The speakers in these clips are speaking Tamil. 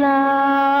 la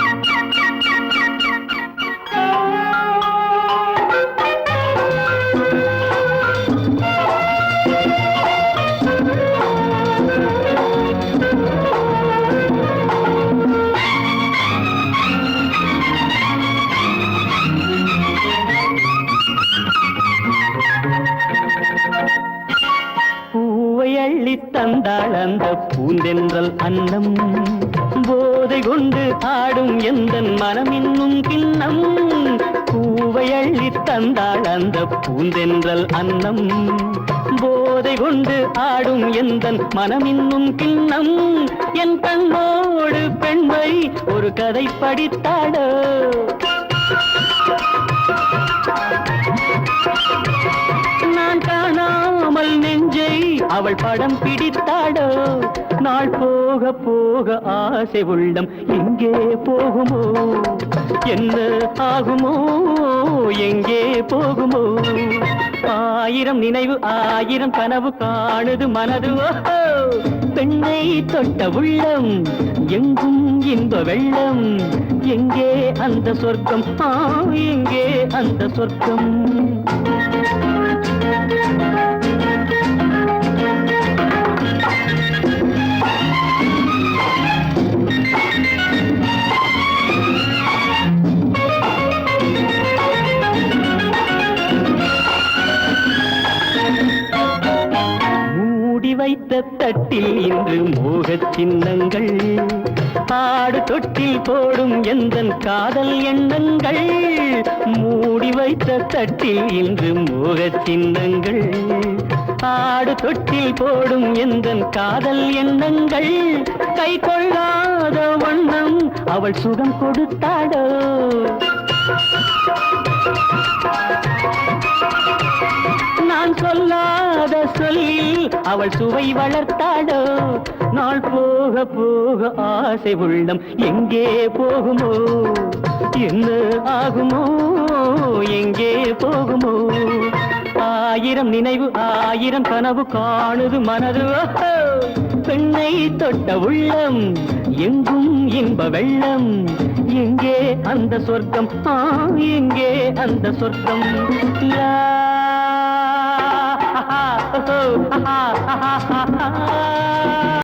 தந்தாள் அந்த பூந்தென்றல் அன்னம். போதை கொண்டு ஆடும் எந்த மனம் இன்னும் கிண்ணம். பூவை அள்ளி தந்தாள் அந்த பூந்தென்றல் அன்னம். போதை கொண்டு ஆடும் எந்த மனம் இன்னும் கிண்ணம். என் கண்ணோடு பெண்மை ஒரு கதை படித்தாடோ அவள் படம் பிடித்தாடோ? நாள் போக போக ஆசை உள்ளம் எங்கே போகுமோ? என்ன ஆகுமோ? எங்கே போகுமோ? ஆயிரம் நினைவு ஆயிரம் கனவு காணுது மனது. பெண்ணை தொட்ட உள்ளம் எங்கும் இன்ப வெள்ளம். எங்கே அந்த சொர்க்கம்? எங்கே அந்த சொர்க்கம்? வைத்த தட்டில் இன்று மோக சின்னங்கள். ஆடு தொட்டில் போடும் எந்தன் காதல் எண்ணங்கள். மூடி வைத்த தட்டில் இன்று மோக சின்னங்கள். ஆடு தொட்டில் போடும் எந்தன் காதல் எண்ணங்கள். கை கொள்ளாத வண்ணம் அவள் சுகம் கொடுத்தாடோ. நான் சொல்லாத சொல்லில் அவள் சுவை வளர்த்தாடோ நாள் போக போக ஆசை உள்ளம் எங்கே போகுமோ? என்ன ஆகுமோ? எங்கே போகுமோ? ஆயிரம் நினைவு ஆயிரம் கனவு காணுது மனது பெண்ணை தொட்ட உள்ளம் எங்கும் இன்ப வெள்ளம். எங்கே அந்த சொர்க்கம்? எங்கே அந்த சொர்க்கம்? லா ஆஹா, ஓஹோ, ஆஹா, ஆஹா, ஆஹா.